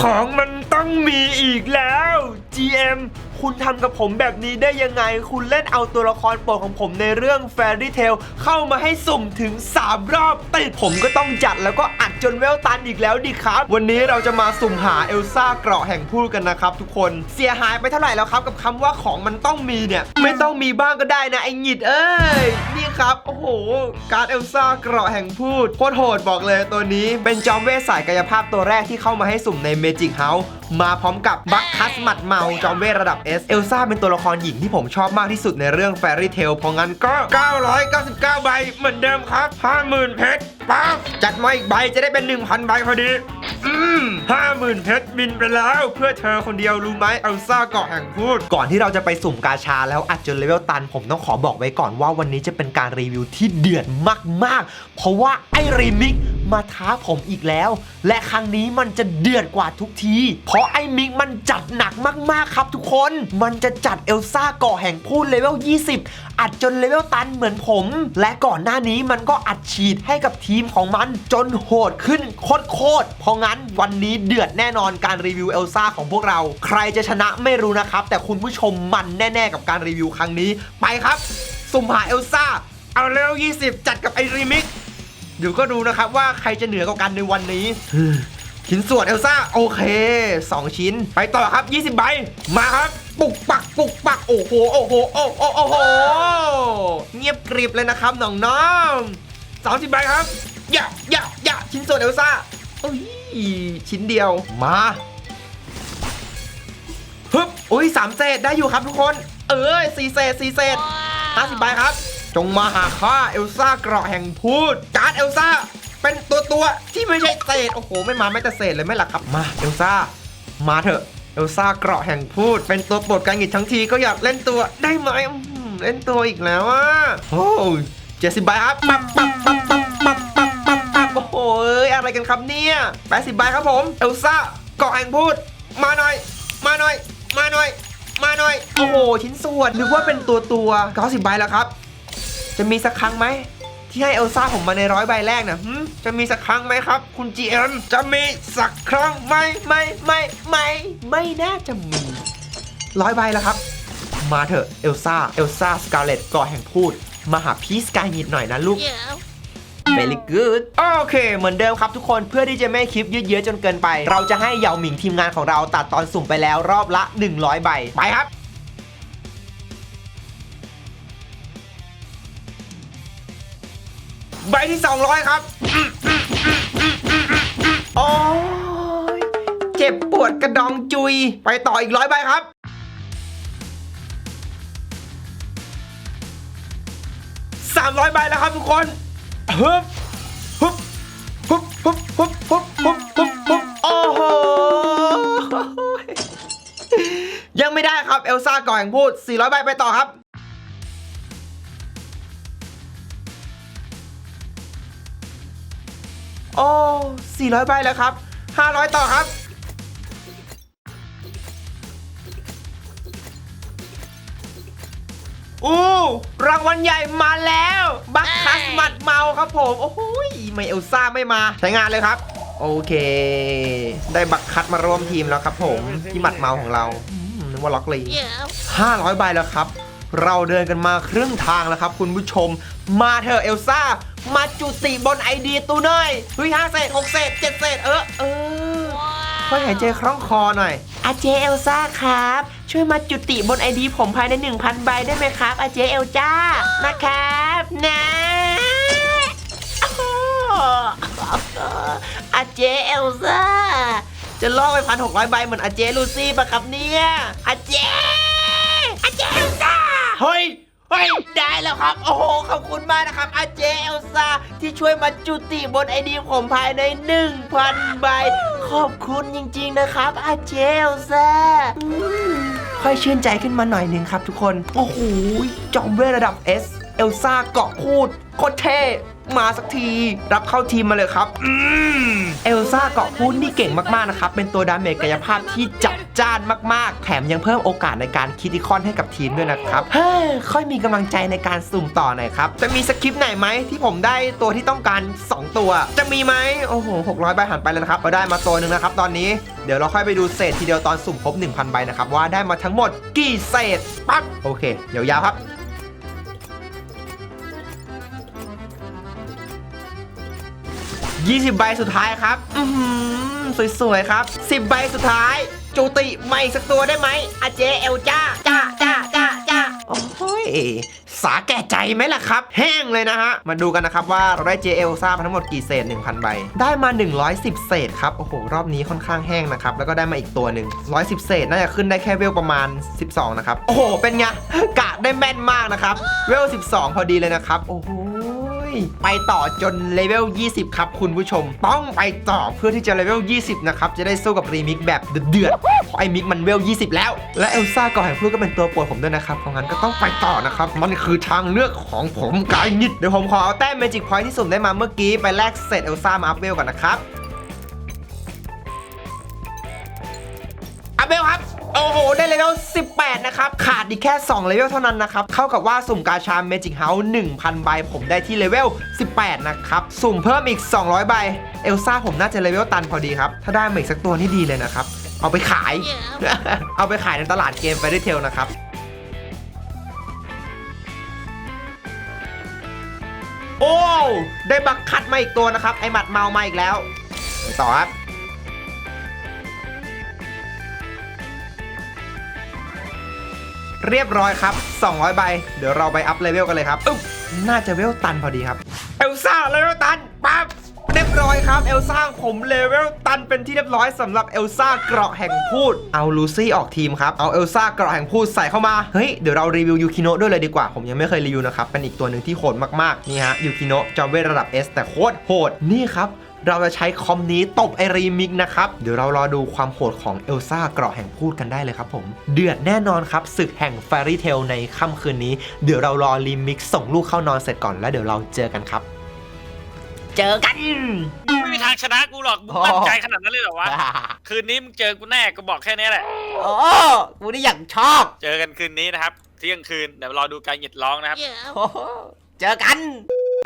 ของมันต้องมีอีกแล้ว GM คุณทำกับผมแบบนี้ได้ยังไง คุณเล่นเอาตัวละครโปรดของผมในเรื่อง Fairy Tail เข้ามาให้สุ่มถึง 3 รอบติดผมก็ต้องจัดแล้วก็อัดจนเวลตันอีกแล้วดิครับ วันนี้เราจะมาสุ่มหาเอลซ่าเกราะแห่งพูดกันนะครับทุกคนเสียหายไปเท่าไหร่แล้วครับ กับคำว่าของมันต้องมีเนี่ย ไม่ต้องมีบ้างก็ได้นะไอ้หงิดเอ้ยนี่ครับโอ้โห การ์ดเอลซ่าเกราะแห่งพูดโคตรโหดบอกเลยตัวนี้เป็นจอมเวทสายกายภาพตัวแรกที่เข้ามาให้สุ่มใน Magic House มาพร้อมกับบัคคัสหมัดเมาจอมเวทระดับ S เอลซ่าเป็นตัวละครหญิงที่ผมชอบมากที่สุดในเรื่อง Fairy Tail เพราะงั้นก็ 999 ใบเหมือนเดิมครับ 50,000เพชรปั๊บจัดมาอีกใบจะได้เป็น 1,000 ใบพอดีห้าหมื่นเพชรบินไปแล้วเพื่อเธอคนเดียวรู้ไหมเอลซ่าเกาะแห่งพูด ก่อนที่เราจะไปสุ่มกาชาแล้วอัดจนเลเวลตัน ผมต้องขอบอกไว้ก่อนว่าวันนี้จะเป็นการรีวิวที่เดือดมากๆ เพราะว่าไอรีมิก มาท้าผมอีกแล้ว และครั้งนี้มันจะเดือดกว่าทุกที เพราะไอ้มิกมันจัดหนักมากๆครับทุกคน มันจะจัดเอลซ่ากาะแห่งพูดเลเวล 20 อัดจนเลเวลตันเหมือนผม และก่อนหน้านี้มันก็อัดฉีดให้กับทีมของมันจนโหดขึ้นโคตรๆเพราะงั้นวันนี้เดือดแน่นอนการรีวิวเอลซ่าของพวกเรา ใครจะชนะไม่รู้นะครับ แต่คุณผู้ชมมันแน่ ๆ กับการรีวิวครั้งนี้ ไปครับ สุ่มหาเอลซ่าเอาเลเวล 20 จัดกับไอรีมิก เดี๋ยวก็ดูนะครับว่าใครจะเหนือกว่ากันในวันนี้ ชิ้นส่วนเอลซ่าโอเค 2 ชิ้น ไปต่อครับ 20 ใบ มาครับ ปุกปักปุกปัก โอ้โห โอ้โห โอ้โหโอ้โห เงียบกริบเลยนะครับน้องๆ30ใบครับ อย่าอย่าอย่าชิ้นส่วนเอลซ่าอุ้ยชิ้นเดียว มาฮึบอุ้ยสามเศษได้อยู่ครับทุกคน เอ้ยสี่เศษสี่เศษ50ใบครับ จงมาหาข้าเอลซ่าเกราะแห่งพูดการ์ด เอลซ่าเป็นตัวตัวที่ไม่ใช่เศษโอ้โห ไม่มาไม่แต่เศษเลยไม่หล่ะครับมาเอลซ่ามาเถอะเอลซ่าเกราะแห่งพูด เป็นตัวโปรดการหงิดทั้งทีก็อยากเล่นตัวได้ไหมเล่นตัวอีกแล้วอะโอ้เจ็ดสิบใบครับปั๊บปั๊บปั๊บปั๊บปั๊บปั๊บปั๊บปั๊บโอ้โหเอ้ยอะไรกันครับเนี่ยแปดสิบใบครับผมเอลซ่าเกราะแห่งพูด มาหน่อย มาหน่อย มาหน่อย มาหน่อยโอ้โหชิ้นส่วนหรือว่าเป็นตัวตัวเก้าสิบใบแล้วครับ จะมีสักครั้งไหม ที่ให้เอลซ่าผมมาในร้อยใบแรกนะจะมีสักครั้งไหมครับ คุณ GM จะมีสักครั้งไหมไม่ไม่ไม่ไม่น่าจะมีร้อยใบแล้วครับ มาเถอะเอลซ่าเอลซ่าสกาเลตก่อแห่งพูด มาหาพีสกายนิดหน่อยนะลูก Very good โอเค เหมือนเดิมครับทุกคนเพื่อที่จะไม่คลิปยืดเยื้อจนเกินไป เราจะให้เหยาหมิงทีมงานของเราตัดตอนสุ่มไปแล้วรอบละ 100 ใบ ไปครับ ใบที่ 200 ครับโอ้ยเจ็บปวดกระดองจุย ไปต่ออีกร้อยใบครับ300ใบแล้วครับทุกคนฮึบฮึบฮึบฮึบฮึบฮึบฮึบฮึบฮึบโอ้โหยังไม่ได้ครับเอลซ่าก่อนแห่งพูด400ใบไปต่อครับ โอ้400ใบแล้วครับ 500 ต่อครับอู้รางวัลใหญ่มาแล้ว บัคคัสหมัดเมาครับผม โอ้โหยไม่เอลซ่าไม่มา ใช้งานเลยครับ โอเค ได้บัคคัสมาร่วมทีมแล้วครับผม ที่หมัดเมาของเราอืมนึกว่าล็อกลี500ใบแล้วครับ เราเดินกันมาครึ่งทางแล้วครับ คุณผู้ชม มาเถอะเอลซ่า มาจุติบนไอเดียตูเนยเฮ้ยห้าเศษหกเศษเจ็ดเศษเออเออค่อยหายใจคล่องคอหน่อย อาเจเอลซ่าครับ ช่วยมาจุติบนไอดีผมภายใน 1,000 ใบได้ไหมครับ อาเจเอลจ้านะครับนะอาเจเอลซ่าจะล่อไปพันหกร้อยใบเหมือนอาเจลูซี่ปะครับเนี่ยอาเจอาเจเอลซ่าเฮ้ย เฮ้ยได้แล้วครับ โอ้โห ขอบคุณมากนะครับอาเจเอลซาที่ช่วยมาจุติบนไอดีผมภายใน 1,000 ใบ ขอบคุณจริงๆนะครับอาเจเอลซาค่อยชื่นใจขึ้นมาหน่อยหนึ่งครับทุกคน โอ้โหจอมเวทระดับ S เอลซ่าเกาะพูดโคตรเท่มาสักที รับเข้าทีมมาเลยครับ อืมเอลซ่าเกาะพูนนี่เก่งมากๆนะครับ เป็นตัวดาเมจกายภาพที่จัดจ้านมากๆ แถมยังเพิ่มโอกาสในการคิดอีคอนให้กับทีมด้วยนะครับ เฮ้ย ค่อยมีกำลังใจในการสุ่มต่อหน่อยครับ จะมีสคริปต์ไหนไหมที่ผมได้ตัวที่ต้องการ 2 ตัว จะมีไหมโอ้โห600ใบหันไปแล้วนะครับเราได้มาตัวหนึ่งนะครับตอนนี้เดี๋ยวเราค่อยไปดูเศษทีเดียวตอนสุ่มครบ 1,000 ใบนะครับว่าได้มาทั้งหมดกี่เศษปั๊บโอเคเดี๋ยวยาวครับ 20 ใบสุดท้ายครับ อืสวยๆครับ 10 ใบสุดท้าย จูติใหม่สักตัวได้ไหมอาเจเอลจ้าจ้าจ้าจ้าจ้าโอ้ยสาแก่ใจไหมล่ะครับ แห้งเลยนะฮะ มาดูกันนะครับว่าเราได้เจเอลซ่ามาทั้งหมดกี่เศษ 1,000 ใบ ได้มา 110 เศษครับ โอ้โห รอบนี้ค่อนข้างแห้งนะครับ แล้วก็ได้มาอีกตัวหนึ่ง110 เศษ น่าจะขึ้นได้แค่เวลประมาณ 12 นะครับ โอ้โห เป็นไง กะได้แม่นมากนะครับ เวล 12 พอดีเลยนะครับ โอ้โห ไปต่อจนเลเวล 20 ครับคุณผู้ชม ต้องไปต่อเพื่อที่จะเลเวล 20 นะครับ จะได้สู้กับรีมิกแบบเดือดๆเพราะไอ้มิกมันเวล 20 แล้ว และเอลซ่าก่อแห่งพลูกก็เป็นตัวปวดผมด้วยนะครับเพราะงั้นก็ต้องไปต่อนะครับ มันคือทางเลือกของผมกายนิดเดี๋ยวผมขอเอาแต้มเมจิกพอยท์ที่สุ่มได้มาเมื่อกี้ไปแลกเสร็จเอลซ่ามาอัพเวลก่อนนะครับ อัพเวลครับ โอ้โห ได้เลเวล18 นะครับ ขาดอีกแค่ 2 เลเวลเท่านั้นนะครับ เข้ากับว่าสุ่มกาชา Magic House 1,000 ใบ ผมได้ที่เลเวล 18 นะครับ สุ่มเพิ่มอีก 200 ใบ เอลซ่าผมน่าจะเลเวลตันพอดีครับ ถ้าได้มาอีกสักตัวนี่ดีเลยนะครับ เอาไปขาย เอาไปขายในตลาดเกม Fairy Tail นะครับโอ้ ได้บักคัดมาอีกตัวนะครับ ไอหมัดเมามาอีกแล้วไปต่อครับ เรียบร้อยครับ 200 ใบ เดี๋ยวเราไปอัพเลเวลกันเลยครับอึ๊บน่าจะเวลตันพอดีครับ เอลซ่าเลเวลตันปั๊บเรียบร้อยครับ เอลซ่าผมเลเวลตันเป็นที่เรียบร้อยสำหรับเอลซ่าเกราะแห่งพูด เอาลูซี่ออกทีมครับ เอาเอลซ่าเกราะแห่งพูดใส่เข้ามา เฮ้ย เดี๋ยวเรารีวิวยูคิโนะด้วยเลยดีกว่า ผมยังไม่เคยรีวิวนะครับ เป็นอีกตัวหนึ่งที่โหดมากๆ นี่ฮะยูคิโนะจอมเวทระดับ S แต่โคตรโหด นี่ครับ เราจะใช้คอมนี้ตบไอรีมิกนะครับ เดี๋ยวเรารอดูความโหดของเอลซ่าเกราะแห่งพูดกันได้เลยครับผม เดือดแน่นอนครับศึกแห่ง Fairy Tail ในค่ำคืนนี้ เดี๋ยวเรารอรีมิกส่งลูกเข้านอนเสร็จก่อนแล้วเดี๋ยวเราเจอกันครับ เจอกัน ไม่มีทางชนะกูหรอกมึงอ๋อมั่นใจขนาดนั้นเลยเหรอวะ คืนนี้มึงเจอกูแน่กูบอกแค่นี้แหละ โอ้กูนี่อย่างชอบ เจอกันคืนนี้นะครับ เที่ยงคืนเดี๋ยวรอดูการหยิดร้องนะครับ เจอกัน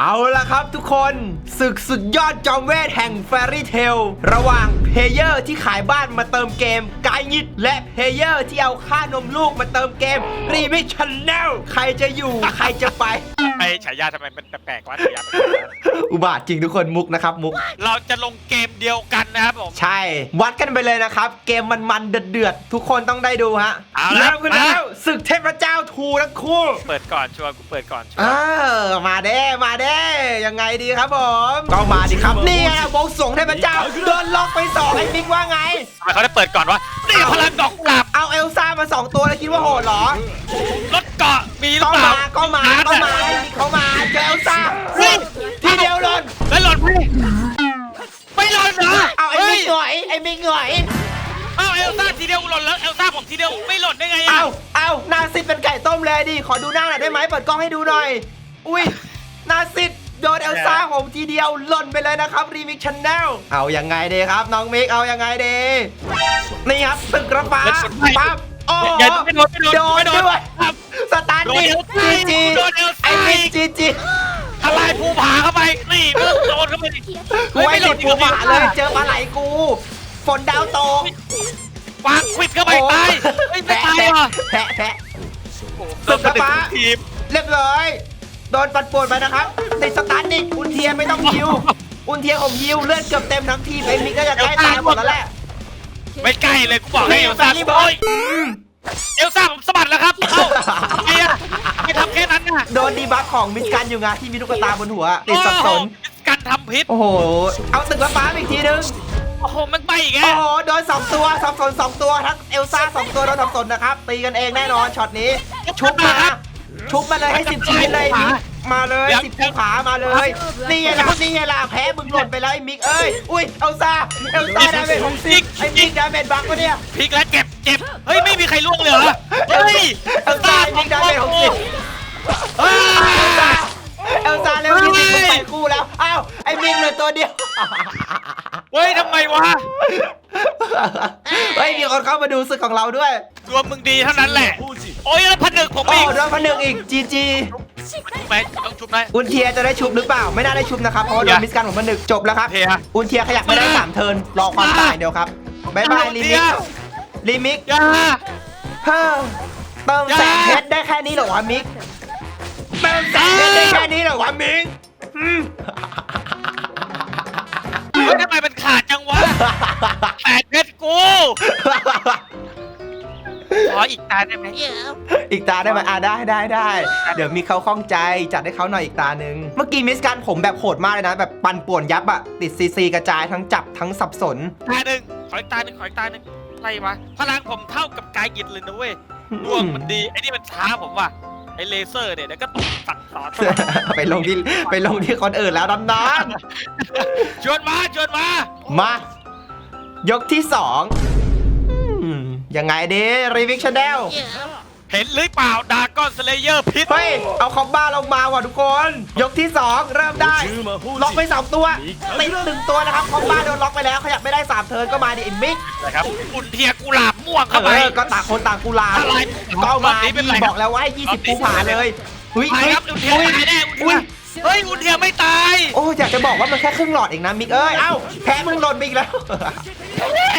เอาละครับทุกคนศึกสุดยอดจอมเวทแห่งแฟรี่เทลระหว่างเพลเยอร์ที่ขายบ้านมาเติมเกมายยิดและเพลเยอร์ที่เอาค่านมลูกมาเติมเกมรีมิชชันแนลใครจะอยู่ใครจะไป ไอฉายาทำไมเป็นแปลกๆวะฉายาแปลกอุบาทจริงทุกคนมุกนะครับมุกๆเราจะลงเกมเดียวกันนะครับผม ใช่ วัดกันไปเลยนะครับ เกมมันมันๆเดือดๆทุกคนต้องได้ดูฮะเอาละ เริ่มกันแล้วศึกเทพเจ้าทูทั้งคู่เปิดก่อนชัวร์กูเปิดก่อนชัวเอร์อมาเด้มาเด้ยังไงดีครับผมก็มาดิครับนี่ไงวงสวงเทพเจ้าโดนล็อกไปสองไอ้บิ๊กว่าไง ทำไมเขาได้เปิดก่อนวะนี่ พลังดอกกุหลาบเอาเอลซ่ามาสองตัวแล้วคิดว่าโหดเหรอรถเกาะมีหรือก็เปล่ามาก็มาก็มาไอ้บิ๊กเขามาเจอเอลซ่าเฮ้ยทีเดียวหล่นแล้วหล่นพี่ไม่หล่นเหรอเอาไอ้ฮ้บิ๊ยกหน่อยไอ้บิ๊กหน่อยเอาเอลซ่าทีเดียวหล่นแล้วเอลซ่าผมทีเดียวไม่หล่นได้ไงอะเอาเอาหนาซิดเป็นไก่ต้มเลยดิขอดูหน้าหน่อยได้ไหมเปิดกล้องให้ดูหน่อย อุ้ยหนาซิด โดนเอลซ่าผมทีเดียวหล่นไปเลยนะครับรีมิกชันแนลเอายังไงดีครับ น้องมิกเอายังไงดีนี่ครับตึกระฟ้าปั๊บโอ้โหอย่าไม่โดนไม่โดนโดนไม่โดนด้วยครับสตาร์ทดิโดนเอลซ่าจีจีโดนเอลซ่าไอ้มิกจีจีทลายภูผาเข้าไปนี่ไม่ต้องโดนเข้าไปดิกูไอ้หลุดกูมาเลยเจอปลาไหลกูฝนดาวตกวางควิดเข้าไปตายไม่ไม่ตายว่ะแพะแพะโดนกระดึกทุกทีมเรียบร้อย โดนปัดป่วนไปนะครับติดสตาร์ทดิอุนเทียไม่ต้องยิว อุนเทียผมยิวเลือดเกือบเต็มทั้งทีมไอ้มิกก็จะใกล้ตายหมดแล้วแหละ ไม่ใกล้เลยกูบอกให้เอลซ่านี่บอโอ้ยยเอลซ่าผมสะบัดแล้วครับเอ้าทำไมอะไม่ทำแค่นั้นน่ะโดนดีบัฟของมิสกันอยู่ไงที่มีลูกตาบนหัว ติดสับสน โอ้โหการทำพิษโอ้โห เอาตึกละฟ้าอีกทีนึง โอ้โหมันไปอีกแกโอ้โหโดนสองตัวสับสนสองตัวทั้งเอลซ่าสองตัวโดนสับสนนะครับตีกันเองแน่นอนช็อตนี้ชุบมา ชุบมาเลยให้สิบชีวิตเลยมิกมาเลยสิบภูผามาเลยนี่ไงล่ะนี่ไงล่ะแพ้มึงหล่นไปแล้วไอ้มิกเอ้ยอุ้ยเอลซ่าเอลซ่าดาเมจของซิกไอ้มิกดาเมจบักวะเนี่ยพลิกแล้วเจ็บเจ็บเฮ้ยไม่มีใครล่วงเลยเหรอเฮ้ยเอลซ่าไอ้มิกดาเมจของซิกเฮ้ยเอลซ่าเอลซ่าเร็วยี่สิบมึงไปคู่แล้วอ้าวไอ้มิกเหลือตัวเดียวเฮ้ยทำไมวะ เฮ้ยมีคนเข้ามาดูศึกของเราด้วยรวมมึงดีเท่านั้นแหละ โอ้ยแล้วพันหนึ่งผมโอ้อีกโดนพันหนึ่งอีกจีจีชุบไหมต้องชุบไหม อุนเทียจะได้ชุบหรือเปล่า ไม่น่าได้ชุบนะครับเพราะว่าโดนมิสกันของพันหนึ่งจบแล้วครับ เทีย อุนเทียขยับไม่ได้สามเทิร์นรอความตายเดียวครับบายบายอุนลิเทีมิยกลิมิกอย่า เฮ้อเติมแสงเพชรได้แค่นี้เหรอวะมิกเติมแสงเพชรได้แค่นี้เหรอวะมิกอืม ออีกตาได้ไหมอีกตาได้ไหมอะได้ได้ได้เดี๋ยวมีเขาข้องใจจัดให้เขาหน่อยอีกตาหนึ่งเมื่อกี้มิสกันผมแบบโหดมากเลยนะ แบบปั่นป่วนยับอะติดซีซีกระจายทั้งจับทั้งสับสนตาหนึ่งขออีกตาหนึ่งขออีกตาหนึ่งอะไรวะพลังผมเท่ากับกายกิจเลยนะเว้ยดวงมันดีไอ้นี่มันช้าผมว่ะไอ้เลเซอร์เนี่ยเดี๋ยวก็ตกสั่งสอนไปลงที่ไปลงที่คนอื่นแล้วน้ำนอนชวนมาชวนมา มายกที่สองอืม ยังไงดีรีวิกชาแนลเห็นหรือเปล่าดากอนสเลเยอร์พิษเฮ้ย เอาคอมบ้าลงมาว่ะทุกคน ยกที่สองเริ่มได้ ล็อกไปสองตัวติดหนึ่งตัวนะครับ คอมบ้าโดนล็อกไปแล้ว ขยับไม่ได้สามเทิร์นก็มาดิไอ้มิกนะครับอุ่นเทียกุหลาบม่วงเข้าไปเออก็ต่างคนต่างกุลาอะไรก็เอามาตอนนี้เป็นไรดีบอกแล้วว่าให้20ภูผาเลยอุ้ยตายอุ้ยครับอุ่นเทียอุ้ยตายแน่อุ่นอุ้เทียยเฮ้ยอุ่นเทียไม่ตาย โอ้อยากจะบอกว่ามันแค่ครึ่งหลอดเองนะมิกเอ้ย เอ้าแพ้มึงหล่นไปอีกแล้วแน่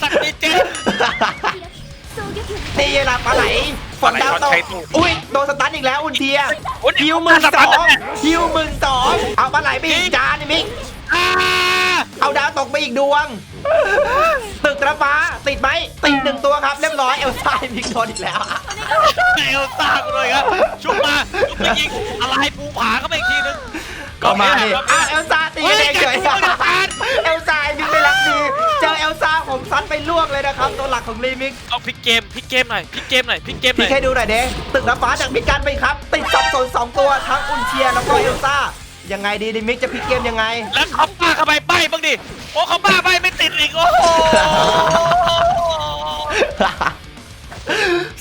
สักนิดเจนนี่ละปลาไหลฝนดาวตกปลาไหลช็อตใช้ตู้อุ้ยโดนสตันอีกแล้วอุนเทียอุ๊ยฮิวหมื่นสสตัอนงแน่ฮิวหมื่นสองเอาปลาไหลไปอีกจานนี่มิกอ่าเอาดาวตกไปอีกดวง ตึกระฟ้าติดไหมติดหนึ่งตัวครับเรียบร้อยเอลซ่ามิกโดนอีกแล้วเอลซ่ากูเลยครับชุบมาชุบไปยิงอะไรภูผาเข้าไปอีกทีนึงก็มาดิก็อะแหละเอลซ่าตีกันเองเฉย ไปลวกเลยนะครับตัวหลักของรีมิกเอาพลิกเกมพลิกเกมหน่อยพลิกเกมหน่อยพลิกเกมหน่พี่อยแค่ดูหน่อยเด้ตึกน้ำฟ้าจากมิกกันไปครับ ติดสับสนสองตัวทั้งอุนเชียร์แล้วก็เอลซ่ายังไงดีดิมิกจะพลิกเกมยังไง แล้วเขาป้าเข้าไปใบบ้างดิโอ้เขาป้าใบไม่ติดอีกโอ้โห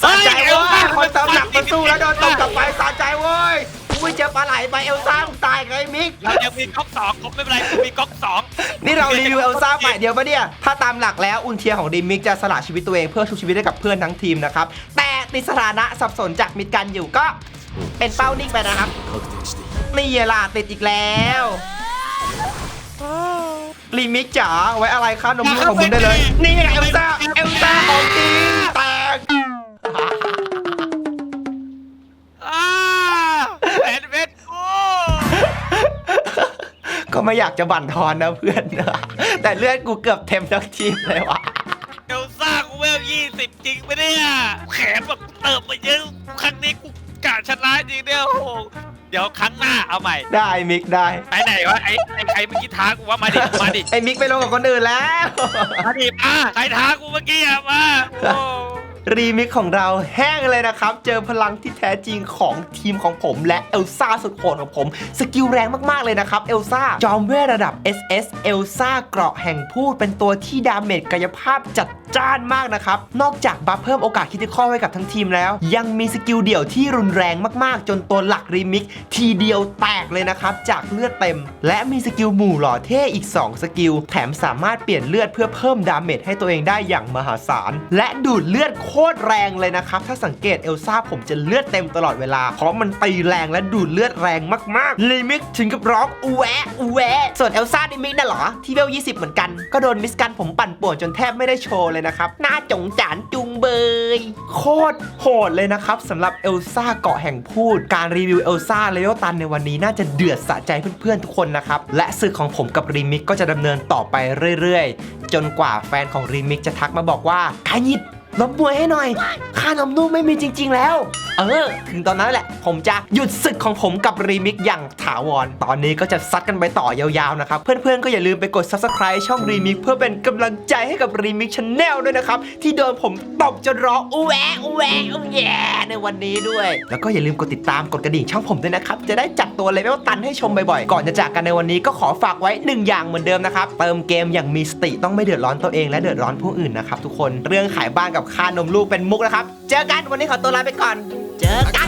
สะใจเว้ยคนเติมหนักมาสู้แล้วโดนตบกลับไปสะใจเว้ย อุ้ยเจอปลาไหลไปเอลซ่ามึงตายไงมิก เรายังมีก๊อกสองผมไม่เป็นไรผมมีก๊อกสองนี่เรารีวิวเอลซ่าใหม่เดียวปะเนี่ย ถ้าตามหลักแล้วอุนเทียของดิมิกจะสละชีวิตตัวเองเพื่อชุบชีวิตให้กับเพื่อนทั้งทีมนะครับ แต่ติดสถานะสับสนจากมิดกันอยู่ก็เป็นเป้านิ่งไปนะครับ นี่ล่ะติดอีกแล้วรีมิกจ๋าไว้อะไรค่านมลูกของมึงได้เลย นี่ไงเอลซ่าเอลซ่า ไม่อยากจะบั่นทอนนะเพื่อน แต่เลือดกูเกือบเต็มทั้งทีมเลยว่ะเอลซ่ากูเวลยี่สิบจริงไหมเนี่ยแขนแบบเติมมาเยอะครั้งนี้กูกะชนะจริงเนี่ยโอ้โหเดี๋ยวครั้งหน้าเอาใหม่ ได้มิกได้ไปไหนวะไอ้ไอ้ใครเมื่อกี้ท้ากูว่ามาดิมาดิไอ้มิกไปลงกับคนอื่นแล้วมาดิมาใครท้ากูเมื่อกี้อะมาโอ้ รีมิกของเราแห้งเลยนะครับ เจอพลังที่แท้จริงของทีมของผมและเอลซ่าสุดโหดของผม สกิลแรงมาก ๆ เลยนะครับ เอลซ่า จอมเวทระดับ SS เอลซ่าเกราะแห่งพูดเป็นตัวที่ดาเมจกายภาพจัดจ้านมากนะครับ นอกจากบัฟเพิ่มโอกาสคิติคอลให้กับทั้งทีมแล้ว ยังมีสกิลเดี่ยวที่รุนแรงมากๆ จนตัวหลักรีมิกทีเดียวแตกเลยนะครับ จากเลือดเต็ม และมีสกิลหมู่หล่อเท่อีก 2 สกิล แถมสามารถเปลี่ยนเลือดเพื่อเพิ่มดาเมจให้ตัวเองได้อย่างมหาศาล และดูดเลือดโคตรแรงเลยนะครับ ถ้าสังเกตเอลซ่าผมจะเลือดเต็มตลอดเวลา เพราะมันตีแรงและดูดเลือดแรงมากๆลิมิกถึงกับร้องอูแวะอูแวะส่วนเอลซ่าดิมิกน่ะเหรอที่เวล20 เหมือนกันก็โดนมิสกันผมปั่นป่วนจนแทบไม่ได้โชว์เลยนะครับน่าจงจานจุงเบย โคตรโหดเลยนะครับสำหรับเอลซ่าเกาะแห่งพูด การรีวิวเอลซ่าเลโอตันในวันนี้น่าจะเดือดสะใจเพื่อนๆทุกคนนะครับ และศึกของผมกับรีมิกก็จะดำเนินต่อไปเรื่อยๆ จนกว่าแฟนของรีมิกจะทักมาบอกว่าขายหยิบ ลบมวยให้หน่อยค่านมนุ่มไม่มีจริง ๆ แล้ว เออ ถึงตอนนั้นแหละ ผมจะหยุดศึกของผมกับรีมิกอย่างถาวร ตอนนี้ก็จะซัดกันไปต่อยาวๆนะครับ เพื่อนๆ ก็อย่าลืมไปกด subscribe ช่องรีมิกเพื่อเป็นกำลังใจให้กับรีมิกช n แนลด้วยนะครับ ที่โดนผมตบจนร้องอูแวะอูแวะอูแย่ในวันนี้ด้วย แล้วก็อย่าลืมกดติดตามกดกระดิ่งช่องผมด้วยนะครับ จะได้จัดตัวเลเวลตันให้ชมบ่อยๆ ก่อนจะจากกันในวันนี้ก็ขอฝากไว้หนึ่งอย่างเหมือนเดิมนะครับ เติมเกมอย่างมีสติต้องไม่เดือดร้อนตัวเองและเดือดร้อนผู้อื่นนะครับทุกคน เรื่องขายบ้านกับค่านมลูกเป็นมุกนะครับ เจอกันวันนี้ขอตัวลาไปก่อน เจอกัน